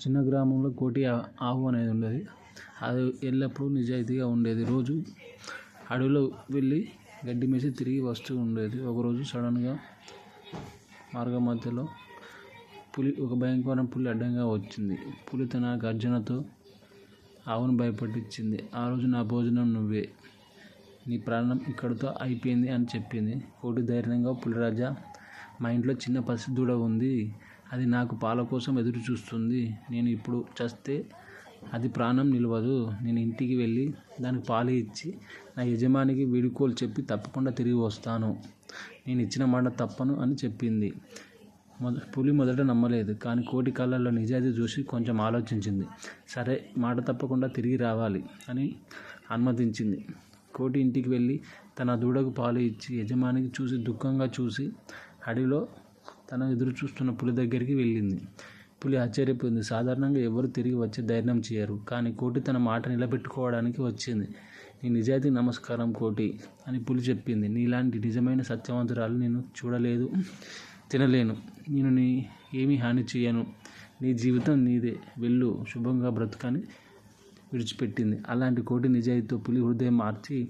చిన్న గ్రామంలో కోటి ఆవు అనేది ఉండేది. అది ఎల్లప్పుడూ నిజాయితీగా ఉండేది. రోజు అడవిలో వెళ్ళి గడ్డి మేసి తిరిగి వస్తూ ఉండేది. ఒకరోజు సడన్గా మార్గ మధ్యలో పులి ఒక భయంకరమైన పులి అడ్డంగా వచ్చింది. పులి తన గర్జనతో ఆవును భయపట్టించింది. ఆ రోజు నా భోజనం నువ్వే. నీ ప్రాణం ఇక్కడితో అయిపోయింది అని చెప్పింది. కోటి ధైర్యంగా పులిరాజా మా ఇంట్లో చిన్న పసి ఉంది. అది నాకు పాల కోసం ఎదురు చూస్తుంది. నేను ఇప్పుడు చస్తే అది ప్రాణం నిలవదు. నేను ఇంటికి వెళ్ళి దానికి పాలు ఇచ్చి నా యజమానికి వీడుకోలు చెప్పి తప్పకుండా తిరిగి వస్తాను. నేను ఇచ్చిన మాట తప్పను అని చెప్పింది. మొద పులి మొదట నమ్మలేదు. కానీ కోటి కళ్ళల్లో నిజాయితీ చూసి కొంచెం ఆలోచించింది. సరే మాట తప్పకుండా తిరిగి రావాలి అని అనుమతించింది. కోటి ఇంటికి వెళ్ళి తన దూడకు పాలు ఇచ్చి యజమానికి చూసి దుఃఖంగా చూసి అడవిలో తన ఎదురు చూస్తున్న పులి దగ్గరికి వెళ్ళింది. పులి ఆశ్చర్యపోయింది. సాధారణంగా ఎవరు తిరిగి వచ్చి ధైర్యం చేయరు కానీ కోటి తన మాట నిలబెట్టుకోవడానికి వచ్చింది. నీ నిజాయితీ నమస్కారం కోటి అని పులి చెప్పింది. నీలాంటి నిజమైన సత్యవంతురాలు నేను చూడలేదు తినలేను. నేను నీ ఏమీ హాని చేయను నీ జీవితం నీదే. వెళ్ళు శుభంగా బ్రతుకని విడిచిపెట్టింది. అలాంటి కోటి నిజాయితీతో పులి హృదయం మార్చి